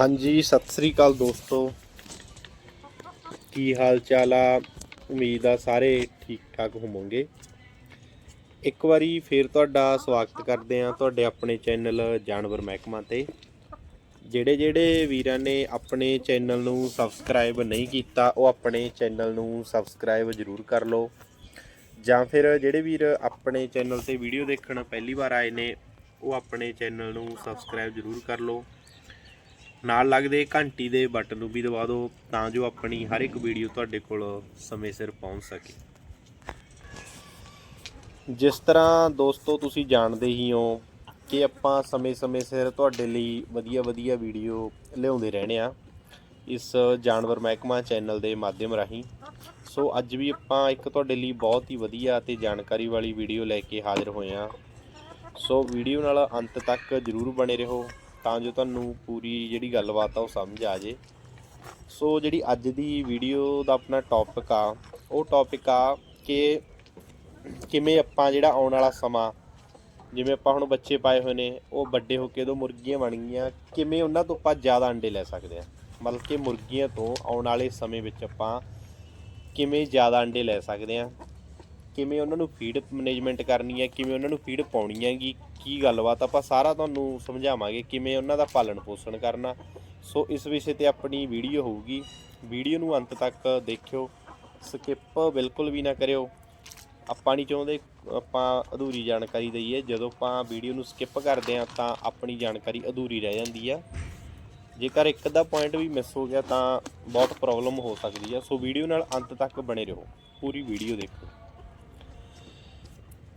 ਹਾਂਜੀ, ਸਤਿ ਸ੍ਰੀ ਅਕਾਲ ਦੋਸਤੋ। ਕੀ ਹਾਲ ਚਾਲ ਆ? ਉਮੀਦ ਆ ਸਾਰੇ ਠੀਕ ਠਾਕ ਹੋਵੋਗੇ। ਇੱਕ ਵਾਰੀ ਫੇਰ ਤੁਹਾਡਾ ਸਵਾਗਤ ਕਰਦੇ ਆ ਤੁਹਾਡੇ ਆਪਣੇ ਚੈਨਲ ਜਾਨਵਰ ਮਹਿਕਮਾ ਤੇ। ਜਿਹੜੇ ਜਿਹੜੇ ਵੀਰਾਂ ਨੇ ਆਪਣੇ ਚੈਨਲ ਨੂੰ ਸਬਸਕ੍ਰਾਈਬ ਨਹੀਂ ਕੀਤਾ, ਉਹ ਆਪਣੇ ਚੈਨਲ ਨੂੰ ਸਬਸਕ੍ਰਾਈਬ ਜ਼ਰੂਰ ਕਰ ਲਓ। ਜਾਂ ਫਿਰ ਜਿਹੜੇ ਵੀਰ ਆਪਣੇ ਚੈਨਲ ਤੇ ਵੀਡੀਓ ਦੇਖਣ ਪਹਿਲੀ ਵਾਰ ਆਏ ਨੇ, ਉਹ ਆਪਣੇ ਚੈਨਲ ਨੂੰ ਸਬਸਕ੍ਰਾਈਬ ਜ਼ਰੂਰ ਕਰ ਲਓ। ਨਾਲ ਲੱਗਦੇ ਘੰਟੀ ਦੇ ਬਟਨ ਨੂੰ ਵੀ ਦਬਾ ਦਿਓ ਤਾਂ ਜੋ ਆਪਣੀ ਹਰ ਇੱਕ ਵੀਡੀਓ ਤੁਹਾਡੇ ਕੋਲ ਸਮੇਂ ਸਿਰ ਪਹੁੰਚ ਸਕੇ। ਜਿਸ ਤਰ੍ਹਾਂ ਦੋਸਤੋ ਤੁਸੀਂ ਜਾਣਦੇ ਹੀ ਹੋ ਕਿ ਆਪਾਂ ਸਮੇਂ-ਸਮੇਂ ਸਿਰ ਤੁਹਾਡੇ ਲਈ ਵਧੀਆ-ਵਧੀਆ ਵੀਡੀਓ ਲਿਆਉਂਦੇ ਰਹਿਣੇ ਆ ਇਸ ਜਾਨਵਰ ਮਹਿਕਮਾ ਚੈਨਲ ਦੇ ਮਾਧਿਅਮ ਰਾਹੀਂ। ਸੋ ਅੱਜ ਵੀ ਆਪਾਂ ਇੱਕ ਤੁਹਾਡੇ ਲਈ ਬਹੁਤ ਹੀ ਵਧੀਆ ਤੇ ਜਾਣਕਾਰੀ ਵਾਲੀ ਵੀਡੀਓ ਲੈ ਕੇ ਹਾਜ਼ਰ ਹੋਏ ਆ ਸੋ ਵੀਡੀਓ ਨਾਲ ਅੰਤ ਤੱਕ ਜਰੂਰ ਬਣੇ ਰਹੋ। ਤਾਂ ਜੋ ਤੁਹਾਨੂੰ ਪੂਰੀ ਜਿਹੜੀ ਗੱਲਬਾਤ ਆ ਉਹ ਸਮਝ ਆ ਜੇ। ਸੋ ਜਿਹੜੀ ਅੱਜ ਦੀ ਵੀਡੀਓ ਦਾ ਆਪਣਾ ਟੌਪਿਕ ਆ, ਉਹ ਟੌਪਿਕ ਆ ਕਿ ਕਿਵੇਂ ਆਪਾਂ ਜਿਹੜਾ ਆਉਣ ਵਾਲਾ ਸਮਾਂ, ਜਿਵੇਂ ਆਪਾਂ ਹੁਣ ਬੱਚੇ ਪਾਏ ਹੋਏ ਨੇ, ਉਹ ਵੱਡੇ ਹੋ ਕੇ ਜਦੋਂ ਮੁਰਗੀਆਂ ਬਣ ਗਈਆਂ, ਕਿਵੇਂ ਉਹਨਾਂ ਤੋਂ ਆਪਾਂ ਜ਼ਿਆਦਾ ਅੰਡੇ ਲੈ ਸਕਦੇ ਆ? ਮਤਲਬ ਕਿ ਮੁਰਗੀਆਂ ਤੋਂ ਆਉਣ ਵਾਲੇ ਸਮੇਂ ਵਿੱਚ ਆਪਾਂ ਕਿਵੇਂ ਜ਼ਿਆਦਾ ਅੰਡੇ ਲੈ ਸਕਦੇ ਆ? ਕਿਵੇਂ ਉਹਨਾਂ ਨੂੰ ਫੀਡ ਮੈਨੇਜਮੈਂਟ ਕਰਨੀ ਹੈ, ਕਿਵੇਂ ਉਹਨਾਂ ਨੂੰ ਫੀਡ ਪਾਉਣੀ ਹੈਗੀ, ਕੀ ਗੱਲਬਾਤ ਆਪਾਂ ਸਾਰਾ ਤੁਹਾਨੂੰ ਸਮਝਾਵਾਂਗੇ ਕਿਵੇਂ ਉਹਨਾਂ ਦਾ ਪਾਲਣ ਪੋਸ਼ਣ ਕਰਨਾ। ਸੋ ਇਸ ਵਿਸ਼ੇ ਤੇ ਆਪਣੀ ਵੀਡੀਓ ਹੋਊਗੀ। ਵੀਡੀਓ ਨੂੰ ਅੰਤ ਤੱਕ ਦੇਖਿਓ। ਸਕਿਪ ਬਿਲਕੁਲ ਵੀ ਨਾ ਕਰਿਓ। ਆਪਾਂ ਨਹੀਂ ਚਾਹੁੰਦੇ, ਆਪਾਂ ਅਧੂਰੀ ਜਾਣਕਾਰੀ ਦਈਏ। ਜਦੋਂ ਆਪਾਂ ਵੀਡੀਓ ਨੂੰ ਸਕਿਪ ਕਰਦੇ ਆ ਤਾਂ ਆਪਣੀ ਜਾਣਕਾਰੀ ਅਧੂਰੀ ਰਹਿ ਜਾਂਦੀ ਆ। ਜੇਕਰ ਇੱਕ ਅੱਧਾ ਪੁਆਇੰਟ ਵੀ ਮਿਸ ਹੋ ਗਿਆ, ਤਾਂ ਬਹੁਤ ਪ੍ਰੋਬਲਮ ਹੋ ਸਕਦੀ ਆ। ਸੋ ਵੀਡੀਓ ਨਾਲ ਅੰਤ ਤੱਕ ਬਣੇ ਰਹੋ। ਪੂਰੀ ਵੀਡੀਓ ਦੇਖੋ।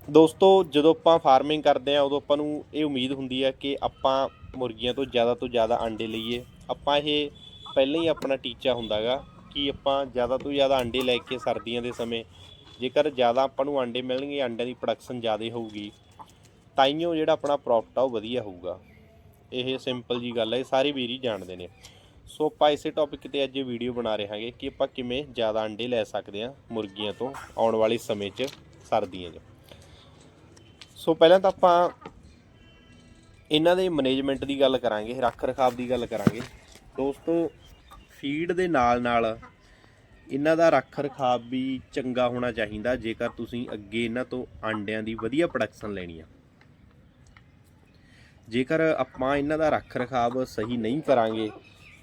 ਦੋਸਤੋ, ਜਦੋਂ ਆਪਾਂ ਫਾਰਮਿੰਗ ਕਰਦੇ ਆ ਉਦੋਂ ਆਪਾਂ ਨੂੰ ਇਹ ਉਮੀਦ ਹੁੰਦੀ ਹੈ ਕਿ ਆਪਾਂ ਮੁਰਗੀਆਂ ਤੋਂ ਜ਼ਿਆਦਾ ਤੋਂ ਜ਼ਿਆਦਾ ਆਂਡੇ ਲਈਏ। ਆਪਾਂ ਇਹ ਪਹਿਲਾਂ ਹੀ ਆਪਣਾ ਟੀਚਾ ਹੁੰਦਾਗਾ ਕਿ ਆਪਾਂ ਜ਼ਿਆਦਾ ਤੋਂ ਜ਼ਿਆਦਾ ਆਂਡੇ ਲੈ ਕੇ ਸਰਦੀਆਂ ਦੇ ਸਮੇਂ, ਜੇਕਰ ਜ਼ਿਆਦਾ ਆਪਾਂ ਨੂੰ ਆਂਡੇ ਮਿਲਣਗੇ, ਆਂਡਿਆਂ ਦੀ ਪ੍ਰੋਡਕਸ਼ਨ ਜ਼ਿਆਦਾ ਹੋਊਗੀ ਤਾਈਓ ਜਿਹੜਾ ਆਪਣਾ ਪ੍ਰੋਫਿਟ ਆ, ਉਹ ਵਧੀਆ ਹੋਊਗਾ। ਇਹ ਸਿੰਪਲ ਜੀ ਗੱਲ ਹੈ ਇਹ ਸਾਰੇ ਵੀਰ ਹੀ ਜਾਣਦੇ ਨੇ। ਸੋ ਆਪਾਂ ਇਸੇ ਟੌਪਿਕ ਤੇ ਅੱਜ ਵੀਡੀਓ ਬਣਾ ਰਹੇ ਹਾਂਗੇ ਕਿ ਆਪਾਂ ਕਿਵੇਂ ਜ਼ਿਆਦਾ ਆਂਡੇ ਲੈ ਸਕਦੇ ਹਾਂ ਮੁਰਗੀਆਂ ਤੋਂ ਆਉਣ ਵਾਲੇ ਸਮੇਂ 'ਚ ਸਰਦੀਆਂ 'ਚ। ਸੋ ਪਹਿਲਾਂ ਤਾਂ ਆਪਾਂ ਇਹਨਾਂ ਦੇ ਮੈਨੇਜਮੈਂਟ ਦੀ ਗੱਲ ਕਰਾਂਗੇ, ਰੱਖ ਰਖਾਵ ਦੀ ਗੱਲ ਕਰਾਂਗੇ। ਦੋਸਤੋ ਫੀਡ ਦੇ ਨਾਲ ਨਾਲ ਇਹਨਾਂ ਦਾ ਰੱਖ ਰਖਾਵ ਵੀ ਚੰਗਾ ਹੋਣਾ ਚਾਹੀਦਾ, ਜੇਕਰ ਤੁਸੀਂ ਅੱਗੇ ਇਹਨਾਂ ਤੋਂ ਆਂਡਿਆਂ ਦੀ ਵਧੀਆ ਪ੍ਰੋਡਕਸ਼ਨ ਲੈਣੀ ਆ। ਜੇਕਰ ਆਪਾਂ ਇਹਨਾਂ ਦਾ ਰੱਖ ਰਖਾਵ ਸਹੀ ਨਹੀਂ ਕਰਾਂਗੇ,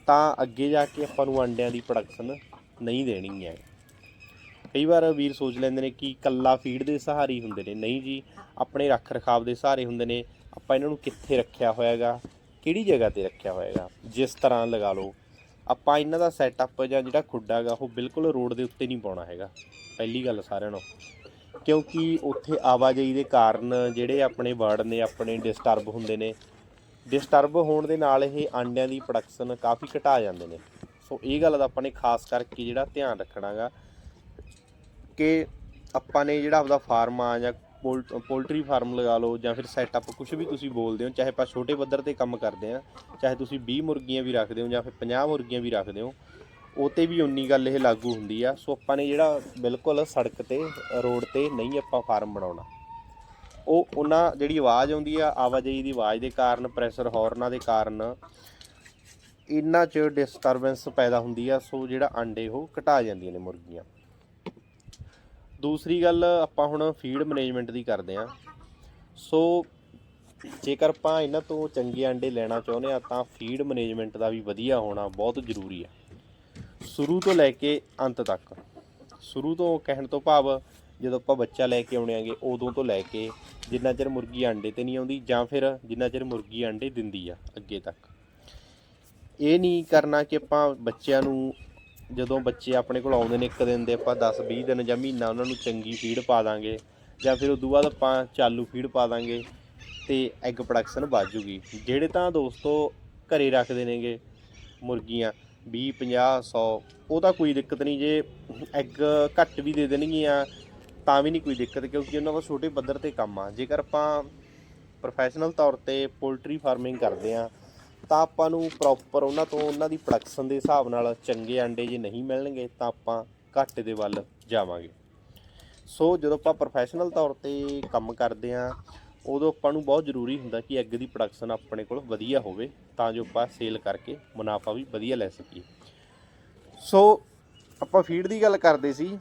ਤਾਂ ਅੱਗੇ ਜਾ ਕੇ ਆਪਾਂ ਨੂੰ ਆਂਡਿਆਂ ਦੀ ਪ੍ਰੋਡਕਸ਼ਨ ਨਹੀਂ ਦੇਣੀ ਹੈ। ਕਈ ਵਾਰ ਵੀਰ ਸੋਚ ਲੈਂਦੇ ਨੇ ਕਿ ਕੱਲਾ ਫੀਡ ਦੇ ਸਹਾਰੇ ਹੁੰਦੇ ਨੇ। ਨਹੀਂ ਜੀ, ਆਪਣੇ ਰੱਖ ਰਖਾਵ ਦੇ ਸਹਾਰੇ ਹੁੰਦੇ ਨੇ। ਆਪਾਂ ਇਹਨਾਂ ਨੂੰ ਕਿੱਥੇ ਰੱਖਿਆ ਹੋਇਆਗਾ? ਕਿਹੜੀ ਜਗ੍ਹਾ ਤੇ ਰੱਖਿਆ ਹੋਇਆਗਾ? ਜਿਸ ਤਰ੍ਹਾਂ ਲਗਾ ਲਓ, ਆਪਾਂ ਇਹਨਾਂ ਦਾ ਸੈਟਅਪ ਜਾਂ ਜਿਹੜਾ ਖੁੱਡਾ ਹੈਗਾ, ਉਹ ਬਿਲਕੁਲ ਰੋਡ ਦੇ ਉੱਤੇ ਨਹੀਂ ਪਾਉਣਾ ਹੈਗਾ। ਪਹਿਲੀ ਗੱਲ ਸਾਰਿਆਂ ਨੂੰ ਕਿਉਂਕਿ ਉੱਥੇ ਆਵਾਜਾਈ ਦੇ ਕਾਰਨ ਜਿਹੜੇ ਆਪਣੇ ਵਰਡ ਨੇ, ਆਪਣੇ ਡਿਸਟਰਬ ਹੁੰਦੇ ਨੇ। ਡਿਸਟਰਬ ਹੋਣ ਦੇ ਨਾਲ ਇਹ ਆਂਡਿਆਂ ਦੀ ਪ੍ਰੋਡਕਸ਼ਨ ਕਾਫੀ ਘਟਾ ਜਾਂਦੇ ਨੇ। ਸੋ ਇਹ ਗੱਲ ਦਾ ਆਪਾਂ ਨੇ ਖਾਸ ਕਰਕੇ ਜਿਹੜਾ ਧਿਆਨ ਰੱਖਣਾਗਾ। ਕਿ ਆਪਾਂ ਨੇ ਜਿਹੜਾ ਆਪਦਾ ਫਾਰਮ ਆ ਜਾਂ ਪੋਲ- ਪੋਲਟਰੀ ਫਾਰਮ ਲਗਾ ਲਓ ਜਾਂ ਫਿਰ ਸੈਟਅਪ ਕੁਝ ਵੀ ਤੁਸੀਂ ਬੋਲਦੇ ਹੋ, ਚਾਹੇ ਆਪਾਂ ਛੋਟੇ ਪੱਧਰ ਤੇ ਕੰਮ ਕਰਦੇ ਆ ਚਾਹੇ ਤੁਸੀਂ 20 ਮੁਰਗੀਆਂ ਵੀ ਰੱਖਦੇ ਹੋ ਜਾਂ ਫਿਰ 50 ਮੁਰਗੀਆਂ ਵੀ ਰੱਖਦੇ ਹੋ, ਉਹ ਤੇ ਵੀ ਉਨੀ ਗੱਲ ਇਹ ਲਾਗੂ ਹੁੰਦੀ ਆ। ਸੋ ਆਪਾਂ ਨੇ ਜਿਹੜਾ ਬਿਲਕੁਲ ਸੜਕ ਤੇ, ਰੋਡ ਤੇ ਨਹੀਂ ਆਪਾਂ ਫਾਰਮ ਬਣਾਉਣਾ। ਉਹ ਉਹਨਾਂ ਜਿਹੜੀ ਆਵਾਜ਼ ਆਉਂਦੀ ਆ, ਆਵਾਜਾਈ ਦੀ ਆਵਾਜ਼ ਦੇ ਕਾਰਨ ਪ੍ਰੈਸ਼ਰ ਹਾਰਨਾਂ ਦੇ ਕਾਰਨ ਇਹਨਾਂ 'ਚ ਡਿਸਟਰਬੈਂਸ ਪੈਦਾ ਹੁੰਦੀ ਆ, ਸੋ ਜਿਹੜਾ ਆਂਡੇ ਉਹ ਘਟਾ ਜਾਂਦੀਆਂ ਨੇ ਮੁਰਗੀਆਂ। ਦੂਸਰੀ ਗੱਲ ਆਪਾਂ ਹੁਣ ਫੀਡ ਮੈਨੇਜਮੈਂਟ ਦੀ ਕਰਦੇ ਆ ਸੋ ਜੇਕਰ ਆਪਾਂ ਇਹਨਾਂ ਤੋਂ ਚੰਗੇ ਆਂਡੇ ਲੈਣਾ ਚਾਹੁੰਦੇ ਆ ਤਾਂ ਫੀਡ ਮੈਨੇਜਮੈਂਟ ਦਾ ਵੀ ਵਧੀਆ ਹੋਣਾ ਬਹੁਤ ਜ਼ਰੂਰੀ ਆ ਸ਼ੁਰੂ ਤੋਂ ਲੈ ਕੇ ਅੰਤ ਤੱਕ। ਸ਼ੁਰੂ ਤੋਂ ਕਹਿਣ ਤੋਂ ਭਾਵ, ਜਦੋਂ ਆਪਾਂ ਬੱਚਾ ਲੈ ਕੇ ਆਉਣੇ ਆਂਗੇ, ਉਦੋਂ ਤੋਂ ਲੈ ਕੇ ਜਿੰਨਾ ਚਿਰ ਮੁਰਗੀ ਆਂਡੇ ਤੇ ਨਹੀਂ ਆਉਂਦੀ, ਜਾਂ ਫਿਰ ਜਿੰਨਾ ਚਿਰ ਮੁਰਗੀ ਆਂਡੇ ਦਿੰਦੀ ਆ ਅੱਗੇ ਤੱਕ। ਇਹ ਨਹੀਂ ਕਰਨਾ ਕਿ ਆਪਾਂ ਬੱਚਿਆਂ ਨੂੰ ਜਦੋਂ ਬੱਚੇ ਆਪਣੇ ਕੋਲ ਆਉਂਦੇ ਨੇ ਇੱਕ ਦਿਨ ਦੇ, ਆਪਾਂ 10 20 ਦਿਨ ਜਾਂ ਮਹੀਨਾ ਉਹਨਾਂ ਨੂੰ ਚੰਗੀ ਫੀਡ ਪਾ ਦਾਂਗੇ ਜਾਂ ਫਿਰ ਉਦੋਂ ਬਾਅਦ ਆਪਾਂ ਚਾਲੂ ਫੀਡ ਪਾ ਦਾਂਗੇ ਤੇ ਐਗ ਪ੍ਰੋਡਕਸ਼ਨ ਵੱਧ ਜੂਗੀ। ਜਿਹੜੇ ਤਾਂ ਦੋਸਤੋ ਘਰੇ ਰੱਖਦੇ ਨੇਗੇ ਮੁਰਗੀਆਂ 20 50 100 ਉਹ ਤਾਂ ਕੋਈ ਦਿੱਕਤ ਨਹੀਂ ਜੇ ਐਗ ਘੱਟ ਵੀ ਦੇ ਦੇਣਗੀਆਂ ਤਾਂ ਵੀ ਨਹੀਂ ਕੋਈ ਦਿੱਕਤ ਕਿਉਂਕਿ ਉਹਨਾਂ ਦਾ ਛੋਟੇ ਪੱਧਰ ਤੇ ਕੰਮ ਆ। ਜੇਕਰ ਆਪਾਂ ਪ੍ਰੋਫੈਸ਼ਨਲ ਤੌਰ ਤੇ ਪੋਲਟਰੀ ਫਾਰਮਿੰਗ ਕਰਦੇ ਆ ਤਾਂ ਆਪਾਂ ਨੂੰ ਪ੍ਰੋਪਰ ਉਹਨਾਂ ਤੋਂ, ਉਹਨਾਂ ਦੀ ਪ੍ਰੋਡਕਸ਼ਨ ਦੇ ਹਿਸਾਬ ਨਾਲ ਚੰਗੇ ਆਂਡੇ ਜੇ ਨਹੀਂ ਮਿਲਣਗੇ, ਤਾਂ ਆਪਾਂ ਘਾਟੇ ਦੇ ਵੱਲ ਜਾਵਾਂਗੇ। ਸੋ ਜਦੋਂ ਆਪਾਂ ਪ੍ਰੋਫੈਸ਼ਨਲ ਤੌਰ ਤੇ ਕੰਮ ਕਰਦੇ ਆ, ਉਦੋਂ ਆਪਾਂ ਨੂੰ ਬਹੁਤ ਜ਼ਰੂਰੀ ਹੁੰਦਾ ਕਿ ਐਗ ਦੀ ਪ੍ਰੋਡਕਸ਼ਨ ਆਪਣੇ ਕੋਲ ਵਧੀਆ ਹੋਵੇ, ਤਾਂ ਜੋ ਆਪਾਂ ਸੇਲ ਕਰਕੇ ਮੁਨਾਫਾ ਵੀ ਵਧੀਆ ਲੈ ਸਕੀਏ। ਸੋ ਆਪਾਂ ਫੀਡ ਦੀ ਗੱਲ ਕਰਦੇ ਸੀ।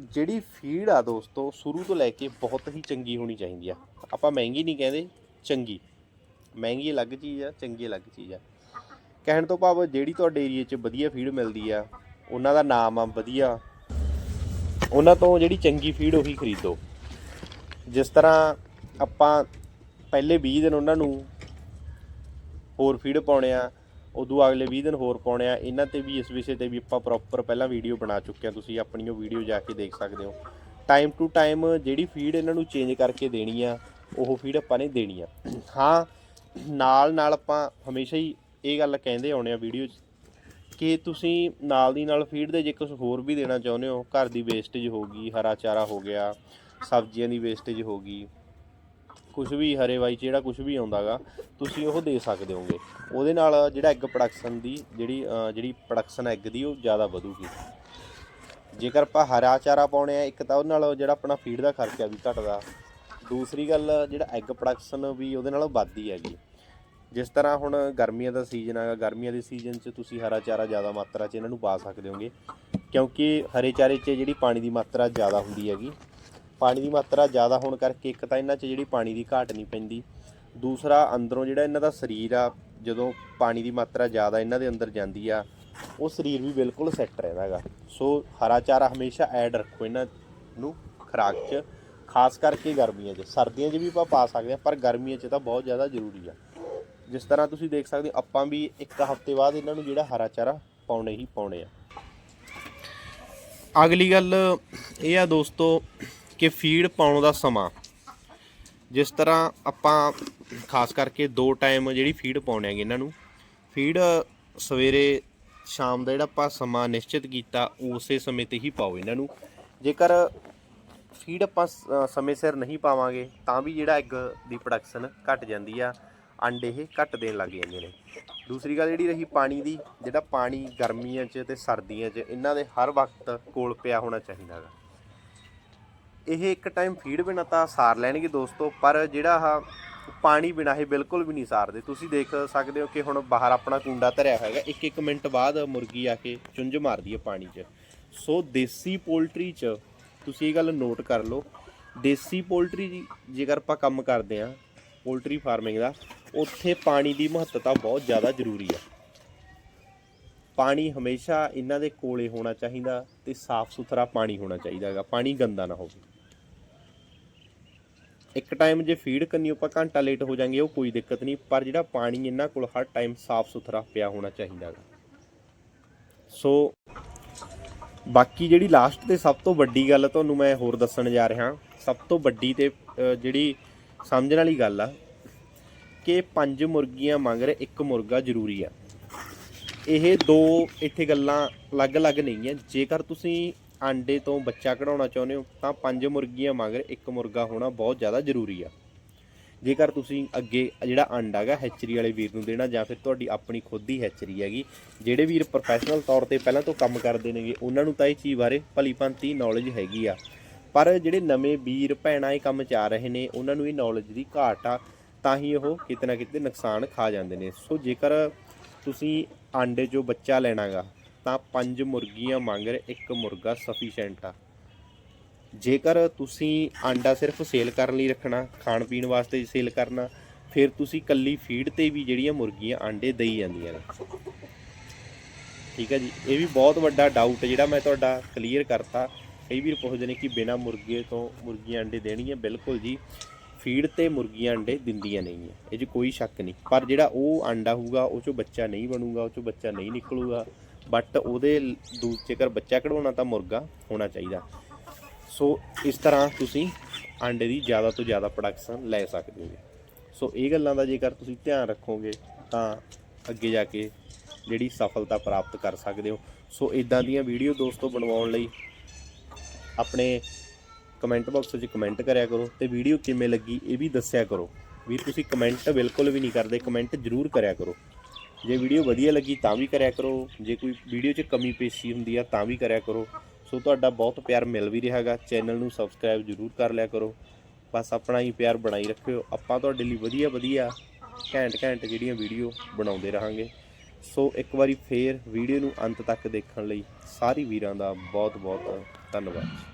ਜਿਹੜੀ ਫੀਡ ਆ ਦੋਸਤੋ, ਸ਼ੁਰੂ ਤੋਂ ਲੈ ਕੇ ਬਹੁਤ ਹੀ ਚੰਗੀ ਹੋਣੀ ਚਾਹੀਦੀ ਆ। ਆਪਾਂ ਮਹਿੰਗੀ ਨਹੀਂ ਕਹਿੰਦੇ, ਚੰਗੀ। ਮਹਿੰਗੀ ਅਲੱਗ ਚੀਜ਼ ਆ, ਚੰਗੀ ਅਲੱਗ ਚੀਜ਼ ਆ। ਕਹਿਣ ਤੋਂ ਭਾਵ ਜਿਹੜੀ ਤੁਹਾਡੇ ਏਰੀਆ 'ਚ ਵਧੀਆ ਫੀਡ ਮਿਲਦੀ ਆ, ਉਹਨਾਂ ਦਾ ਨਾਮ ਆ ਵਧੀਆ। ਉਹਨਾਂ ਤੋਂ ਜਿਹੜੀ ਚੰਗੀ ਫੀਡ ਉਹੀ ਖਰੀਦੋ। ਜਿਸ ਤਰ੍ਹਾਂ ਆਪਾਂ ਪਹਿਲੇ 20 ਦਿਨ ਉਹਨਾਂ ਨੂੰ ਹੋਰ ਫੀਡ ਪਾਉਣੇ ਆ, ਉਦੋਂ ਅਗਲੇ 20 ਦਿਨ ਹੋਰ ਪਾਉਣੇ ਆ, ਇਹਨਾਂ ਤੇ ਵੀ, ਇਸ ਵਿਸ਼ੇ ਤੇ ਵੀ ਆਪਾਂ ਪ੍ਰੋਪਰ ਪਹਿਲਾਂ ਵੀਡੀਓ ਬਣਾ ਚੁੱਕੇ ਆ, ਤੁਸੀਂ ਆਪਣੀ ਉਹ ਵੀਡੀਓ ਜਾ ਕੇ ਦੇਖ ਸਕਦੇ ਹੋ। ਟਾਈਮ ਟੂ ਟਾਈਮ ਜਿਹੜੀ ਫੀਡ ਇਹਨਾਂ ਨੂੰ ਚੇਂਜ ਕਰਕੇ ਦੇਣੀ ਆ, ਉਹ ਫੀਡ ਆਪਾਂ ਨੇ ਦੇਣੀ ਆ। ਹਾਂ ਨਾਲ ਨਾਲ ਆਪਾਂ ਹਮੇਸ਼ਾ ਹੀ ਇਹ ਗੱਲ ਕਹਿੰਦੇ ਆਉਣੇ ਆ ਵੀਡੀਓ 'ਚ ਕਿ ਤੁਸੀਂ ਨਾਲ ਦੀ ਨਾਲ ਫੀਡ ਦੇ ਜੇ ਕੁਝ ਹੋਰ ਵੀ ਦੇਣਾ ਚਾਹੁੰਦੇ ਹੋ, ਘਰ ਦੀ ਵੇਸਟੇਜ ਹੋ ਗਈ, ਹਰਾ ਚਾਰਾ ਹੋ ਗਿਆ, ਸਬਜ਼ੀਆਂ ਦੀ ਵੇਸਟੇਜ ਹੋ ਗਈ ਕੁਝ ਵੀ ਹਰੇ ਵਾਈ 'ਚ ਜਿਹੜਾ ਕੁਝ ਵੀ ਆਉਂਦਾਗਾ ਤੁਸੀਂ ਉਹ ਦੇ ਸਕਦੇ ਹੋਗੇ। ਉਹਦੇ ਨਾਲ ਜਿਹੜਾ ਐਗ ਪ੍ਰੋਡਕਸ਼ਨ ਦੀ ਜਿਹੜੀ ਜਿਹੜੀ ਪ੍ਰੋਡਕਸ਼ਨ ਐਗ ਦੀ ਉਹ ਜ਼ਿਆਦਾ ਵਧੂਗੀ। ਜੇਕਰ ਆਪਾਂ ਹਰਾ ਚਾਰਾ ਪਾਉਣੇ ਆ, ਇੱਕ ਤਾਂ ਉਹਦੇ ਨਾਲ ਜਿਹੜਾ ਆਪਣਾ ਫੀਡ ਦਾ ਖਰਚਾ ਵੀ ਘਟਦਾ। ਦੂਸਰੀ ਗੱਲ, ਜਿਹੜਾ ਐਗ ਪ੍ਰੋਡਕਸ਼ਨ ਵੀ ਉਹਦੇ ਨਾਲੋਂ ਵੱਧਦੀ ਹੈਗੀ ਜਿਸ ਤਰ੍ਹਾਂ ਹੁਣ ਗਰਮੀਆਂ ਦਾ ਸੀਜ਼ਨ ਹੈਗਾ, ਗਰਮੀਆਂ ਦੇ ਸੀਜ਼ਨ 'ਚ ਤੁਸੀਂ ਹਰਾ ਚਾਰਾ ਜ਼ਿਆਦਾ ਮਾਤਰਾ 'ਚ ਇਹਨਾਂ ਨੂੰ ਪਾ ਸਕਦੇ ਹੋਗੇ। ਕਿਉਂਕਿ ਹਰੇ ਚਾਰੇ 'ਚ ਜਿਹੜੀ ਪਾਣੀ ਦੀ ਮਾਤਰਾ ਜ਼ਿਆਦਾ ਹੁੰਦੀ ਹੈਗੀ। ਪਾਣੀ ਦੀ ਮਾਤਰਾ ਜ਼ਿਆਦਾ ਹੋਣ ਕਰਕੇ ਇੱਕ ਤਾਂ ਇਹਨਾਂ 'ਚ ਜਿਹੜੀ ਪਾਣੀ ਦੀ ਘਾਟ ਨਹੀਂ ਪੈਂਦੀ। ਦੂਸਰਾ, ਅੰਦਰੋਂ ਜਿਹੜਾ ਇਹਨਾਂ ਦਾ ਸਰੀਰ ਆ, ਜਦੋਂ ਪਾਣੀ ਦੀ ਮਾਤਰਾ ਜ਼ਿਆਦਾ ਇਹਨਾਂ ਦੇ ਅੰਦਰ ਜਾਂਦੀ ਆ, ਉਹ ਸਰੀਰ ਵੀ ਬਿਲਕੁਲ ਸੈੱਟ ਰਹਿੰਦਾ ਹੈਗਾ। ਸੋ ਹਰਾ ਚਾਰਾ ਹਮੇਸ਼ਾ ਐਡ ਰੱਖੋ ਇਹਨਾਂ ਨੂੰ ਖੁਰਾਕ 'ਚ। ਖਾਸ ਕਰਕੇ ਗਰਮੀਆਂ 'ਚ। ਸਰਦੀਆਂ 'ਚ ਵੀ ਆਪਾਂ ਪਾ ਸਕਦੇ ਆ ਪਰ ਗਰਮੀਆਂ 'ਚ ਤਾਂ ਬਹੁਤ ਜ਼ਿਆਦਾ ਜ਼ਰੂਰੀ ਆ। ਜਿਸ ਤਰ੍ਹਾਂ ਤੁਸੀਂ ਦੇਖ ਸਕਦੇ ਹੋ, ਆਪਾਂ ਵੀ ਇੱਕ ਹਫ਼ਤੇ ਬਾਅਦ ਇਹਨਾਂ ਨੂੰ ਜਿਹੜਾ ਹਰਾ ਚਾਰਾ ਪਾਉਣੇ ਹੀ ਪਾਉਣੇ ਆ। ਅਗਲੀ ਗੱਲ ਇਹ ਆ ਦੋਸਤੋ ਕਿ ਫੀਡ ਪਾਉਣ ਦਾ ਸਮਾਂ। ਜਿਸ ਤਰ੍ਹਾਂ ਆਪਾਂ ਖਾਸ ਕਰਕੇ ਦੋ ਟਾਈਮ ਜਿਹੜੀ ਫੀਡ ਪਾਉਣੇ ਆਗੇ ਇਹਨਾਂ ਨੂੰ। ਫੀਡ ਸਵੇਰੇ ਸ਼ਾਮ ਦਾ ਜਿਹੜਾ ਆਪਾਂ ਸਮਾਂ ਨਿਸ਼ਚਿਤ ਕੀਤਾ, ਉਸੇ ਸਮੇਂ ਤੇ ਹੀ ਪਾਓ ਇਹਨਾਂ ਨੂੰ। ਜੇਕਰ ਫੀਡ ਆਪਾਂ ਸ- ਸਮੇਂ ਸਿਰ ਨਹੀਂ ਪਾਵਾਂਗੇ, ਤਾਂ ਵੀ ਜਿਹੜਾ ਐਗ ਦੀ ਪ੍ਰੋਡਕਸ਼ਨ ਘਟ ਜਾਂਦੀ ਆ, ਅੰਡੇ ਇਹ ਘੱਟ ਦੇਣ ਲੱਗ ਜਾਂਦੇ ਨੇ। ਦੂਸਰੀ ਗੱਲ ਜਿਹੜੀ ਰਹੀ ਪਾਣੀ ਦੀ, ਜਿਹੜਾ ਪਾਣੀ ਗਰਮੀਆਂ 'ਚ ਤੇ ਸਰਦੀਆਂ 'ਚ, ਇਹਨਾਂ ਦੇ ਹਰ ਵਕਤ ਕੋਲ ਪਿਆ ਹੋਣਾ ਚਾਹੀਦਾ ਗਾ। ਇਹ ਇੱਕ ਟਾਈਮ ਫੀਡ ਬਿਨਾ ਤਾਂ ਸਾਰ ਲੈਣਗੇ ਦੋਸਤੋ, ਪਰ ਜਿਹੜਾ ਆ ਪਾਣੀ ਬਿਨਾ ਇਹ ਬਿਲਕੁਲ ਵੀ ਨਹੀਂ ਸਾਰਦੇ। ਤੁਸੀਂ ਦੇਖ ਸਕਦੇ ਹੋ ਕਿ ਹੁਣ ਬਾਹਰ ਆਪਣਾ ਕੁੰਡਾ ਧਰਿਆ ਹੋਇਆ ਇੱਕ ਇੱਕ ਮਿੰਟ ਬਾਅਦ ਮੁਰਗੀ ਆ ਕੇ ਚੁੰਝ ਮਾਰਦੀ ਹੈ ਪਾਣੀ 'ਚ। ਸੋ ਦੇਸੀ ਪੋਲਟਰੀ 'ਚ ਤੁਸੀਂ ਇਹ ਗੱਲ ਨੋਟ ਕਰ ਲਓ। ਦੇਸੀ ਪੋਲਟਰੀ ਜੇਕਰ ਆਪਾਂ ਕੰਮ ਕਰਦੇ ਆ ਪੋਲਟਰੀ ਫਾਰਮਿੰਗ ਦਾ, ਉੱਥੇ ਪਾਣੀ ਦੀ ਮਹੱਤਤਾ ਬਹੁਤ ਜ਼ਿਆਦਾ ਜ਼ਰੂਰੀ ਆ। ਪਾਣੀ ਹਮੇਸ਼ਾ ਇਹਨਾਂ ਦੇ ਕੋਲੇ ਹੋਣਾ ਚਾਹੀਦਾ ਤੇ ਸਾਫ਼ ਸੁਥਰਾ ਪਾਣੀ ਹੋਣਾ ਚਾਹੀਦਾ ਹੈਗਾ, ਪਾਣੀ ਗੰਦਾ ਨਾ ਹੋਵੇ। ਇੱਕ ਟਾਈਮ ਜੇ ਫੀਡ ਕਰਨੀ, ਆਪਾਂ ਘੰਟਾ ਲੇਟ ਹੋ ਜਾਾਂਗੇ ਉਹ ਕੋਈ ਦਿੱਕਤ ਨਹੀਂ, ਪਰ ਜਿਹੜਾ ਪਾਣੀ ਇਹਨਾਂ ਕੋਲ ਹਰ ਟਾਈਮ ਸਾਫ਼ ਸੁਥਰਾ ਪਿਆ ਹੋਣਾ ਚਾਹੀਦਾ ਹੈਗਾ। ਸੋ ਬਾਕੀ ਜਿਹੜੀ ਲਾਸਟ ਤੇ ਸਭ ਤੋਂ ਵੱਡੀ ਗੱਲ ਤੁਹਾਨੂੰ ਮੈਂ ਹੋਰ ਦੱਸਣ ਜਾ ਰਿਹਾ, ਸਭ ਤੋਂ ਵੱਡੀ ਤੇ ਜਿਹੜੀ ਸਮਝਣ ਵਾਲੀ ਗੱਲ ਆ, ਕਿ ਪੰਜ ਮੁਰਗੀਆਂ ਮਗਰ ਇੱਕ ਮੁਰਗਾ ਜ਼ਰੂਰੀ ਆ। ਇਹ ਦੋ ਇੱਥੇ ਗੱਲਾਂ ਅਲੱਗ-ਅਲੱਗ ਨਹੀਂ ਹੈ ਜੇਕਰ ਤੁਸੀਂ ਆਂਡੇ ਤੋਂ ਬੱਚਾ ਕਢਾਉਣਾ ਚਾਹੁੰਦੇ ਹੋ, ਤਾਂ ਪੰਜ ਮੁਰਗੀਆਂ ਮਗਰ ਇੱਕ ਮੁਰਗਾ ਹੋਣਾ ਬਹੁਤ ਜ਼ਿਆਦਾ ਜ਼ਰੂਰੀ ਆ। ਜੇਕਰ ਤੁਸੀਂ ਅੱਗੇ ਜਿਹੜਾ ਆਂਡਾ ਹੈਗਾ ਹੈਚਰੀ ਵਾਲੇ ਵੀਰ ਨੂੰ ਦੇਣਾ, ਜਾਂ ਫਿਰ ਤੁਹਾਡੀ ਆਪਣੀ ਖੁਦ ਦੀ ਹੈਚਰੀ ਹੈਗੀ, ਜਿਹੜੇ ਵੀਰ ਪ੍ਰੋਫੈਸ਼ਨਲ ਤੌਰ ਤੇ ਪਹਿਲਾਂ ਤੋਂ ਕੰਮ ਕਰਦੇ ਨੇਗੇ, ਉਹਨਾਂ ਨੂੰ ਤਾਂ ਇਹ ਚੀਜ਼ ਬਾਰੇ ਭਲੀ ਭਾਂਤੀ ਨੌਲੇਜ ਹੈਗੀ ਆ। ਪਰ ਜਿਹੜੇ ਨਵੇਂ ਵੀਰ, ਭੈਣਾਂ ਇਹ ਕੰਮ 'ਚ ਆ ਰਹੇ ਨੇ, ਉਹਨਾਂ ਨੂੰ ਇਹ ਨੌਲੇਜ ਦੀ ਘਾਟ ਆ, ਤਾਂ ਹੀ ਉਹ ਕਿਤੇ ਨਾ ਕਿਤੇ ਨੁਕਸਾਨ ਖਾ ਜਾਂਦੇ ਨੇ। ਸੋ ਜੇਕਰ ਤੁਸੀਂ ਆਂਡੇ 'ਚੋਂ ਬੱਚਾ ਲੈਣਾਗਾ, ਤਾਂ ਪੰਜ ਮੁਰਗੀਆਂ ਮੰਗਰ ਇੱਕ ਮੁਰਗਾ ਸਫੀਸ਼ੀਐਂਟ ਆ। ਜੇਕਰ ਤੁਸੀਂ ਆਂਡਾ ਸਿਰਫ ਸੇਲ ਕਰਨ ਲਈ ਰੱਖਣਾ, ਖਾਣ ਪੀਣ ਵਾਸਤੇ ਸੇਲ ਕਰਨਾ, ਫਿਰ ਤੁਸੀਂ ਕੱਲੀ ਫੀਡ ਤੇ ਵੀ ਜਿਹੜੀਆਂ ਮੁਰਗੀਆਂ ਆਂਡੇ ਦੇਈ ਜਾਂਦੀਆਂ ਨੇ। ਠੀਕ ਹੈ ਜੀ? ਇਹ ਵੀ ਬਹੁਤ ਵੱਡਾ ਡਾਊਟ ਜਿਹੜਾ ਮੈਂ ਤੁਹਾਡਾ ਕਲੀਅਰ ਕਰਤਾ। ਕਈ ਵੀਰ ਪੁੱਛਦੇ ਨੇ ਕਿ ਬਿਨਾ ਮੁਰਗੇ ਤੋਂ ਮੁਰਗੀਆਂ ਆਂਡੇ ਦੇਣਗੀਆਂ ਬਿਲਕੁਲ ਜੀ। ਫੀਡ ਤੇ ਮੁਰਗੀਆਂ ਅੰਡੇ ਦਿੰਦੀਆਂ ਨਹੀਂ ਹੈ। ਇਹ 'ਚ ਕੋਈ ਸ਼ੱਕ ਨਹੀਂ। ਪਰ ਜਿਹੜਾ ਉਹ ਆਂਡਾ ਹੋਊਗਾ, ਉਹ ਚੋਂ ਬੱਚਾ ਨਹੀਂ ਬਣੂਗਾ, ਉਹ ਚੋਂ ਬੱਚਾ ਨਹੀਂ ਨਿਕਲੂਗਾ। ਬਟ ਉਹਦੇ ਦੂ ਜੇਕਰ ਬੱਚਾ ਕਢਵਾਉਣਾ ਤਾਂ ਮੁਰਗਾ ਹੋਣਾ ਚਾਹੀਦਾ। ਸੋ ਇਸ ਤਰ੍ਹਾਂ ਤੁਸੀਂ ਆਂਡੇ ਦੀ ਜ਼ਿਆਦਾ ਤੋਂ ਜ਼ਿਆਦਾ ਪ੍ਰੋਡਕਸ਼ਨ ਲੈ ਸਕਦੇ ਹੋ ਸੋ ਇਹ ਗੱਲਾਂ ਦਾ ਜੇਕਰ ਤੁਸੀਂ ਧਿਆਨ ਰੱਖੋਗੇ, ਤਾਂ ਅੱਗੇ ਜਾ ਕੇ ਜਿਹੜੀ ਸਫਲਤਾ ਪ੍ਰਾਪਤ ਕਰ ਸਕਦੇ ਹੋ। ਸੋ ਇਦਾਂ ਦੀਆਂ ਵੀਡੀਓ ਦੋਸਤੋ ਬਣਵਾਉਣ ਲਈ ਆਪਣੇ ਕਮੈਂਟ ਬਾਕਸ ਵਿੱਚ ਕਮੈਂਟ ਕਰਿਆ ਕਰੋ ਤੇ ਵੀਡੀਓ ਕਿਵੇਂ ਲੱਗੀ ਇਹ ਵੀ ਦੱਸਿਆ ਕਰੋ। ਵੀ ਤੁਸੀਂ ਕਮੈਂਟ ਬਿਲਕੁਲ ਵੀ ਨਹੀਂ ਕਰਦੇ ਕਮੈਂਟ ਜ਼ਰੂਰ ਕਰਿਆ ਕਰੋ। ਜੇ ਵੀਡੀਓ ਵਧੀਆ ਲੱਗੀ ਤਾਂ ਵੀ ਕਰਿਆ ਕਰੋ, ਜੇ ਕੋਈ ਵੀਡੀਓ 'ਚ ਕਮੀ ਪੇਸ਼ੀ ਹੁੰਦੀ ਆ ਤਾਂ ਵੀ ਕਰਿਆ ਕਰੋ। ਸੋ ਤੁਹਾਡਾ ਬਹੁਤ ਪਿਆਰ ਮਿਲ ਵੀ ਰਿਹਾ ਹੈਗਾ। ਚੈਨਲ ਨੂੰ ਸਬਸਕ੍ਰਾਈਬ ਜ਼ਰੂਰ ਕਰ ਲਿਆ ਕਰੋ। ਬਸ ਆਪਣਾ ਹੀ ਪਿਆਰ ਬਣਾਈ ਰੱਖਿਓ। ਆਪਾਂ ਤੁਹਾਡੇ ਲਈ ਵਧੀਆ ਵਧੀਆ ਘੈਂਟ ਘੈਂਟ ਜਿਹੜੀਆਂ ਵੀਡੀਓ ਬਣਾਉਂਦੇ ਰਹਾਂਗੇ। ਸੋ ਇੱਕ ਵਾਰੀ ਫੇਰ ਵੀਡੀਓ ਨੂੰ ਅੰਤ ਤੱਕ ਦੇਖਣ ਲਈ ਸਾਰੇ ਵੀਰਾਂ ਦਾ ਬਹੁਤ ਬਹੁਤ ਧੰਨਵਾਦ।